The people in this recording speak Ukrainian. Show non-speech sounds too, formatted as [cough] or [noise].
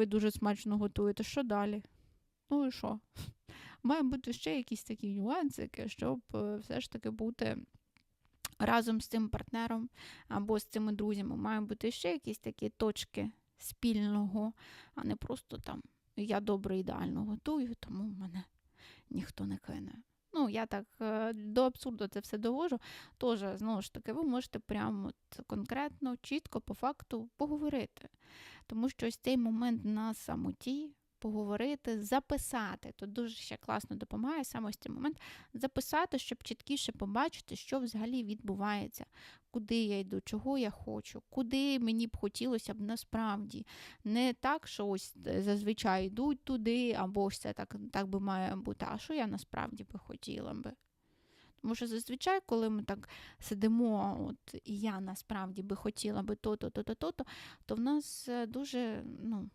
ви дуже смачно готуєте. Що далі? Ну і що? [laughs] Має бути ще якісь такі нюансики, щоб е, все ж таки бути разом з цим партнером або з цими друзями. Має бути ще якісь такі точки спільного, а не просто там я добре ідеально готую, тому мене ніхто не кине. Ну, я так е, до абсурду це все довожу. Тож, знову ж таки, ви можете прямо конкретно, чітко, по факту поговорити. Тому що ось цей момент на самоті, поговорити, записати. Тут дуже ще класно допомагає саме ось цей момент записати, щоб чіткіше побачити, що взагалі відбувається, куди я йду, чого я хочу, куди мені б хотілося б насправді. Не так, що ось е, зазвичай йдуть туди, або ось це так, так би має бути, а що я насправді би хотіла би. Тому що зазвичай, коли ми так сидимо, от і я насправді би хотіла би то-то, то-то, то-то, то в нас е, дуже ну,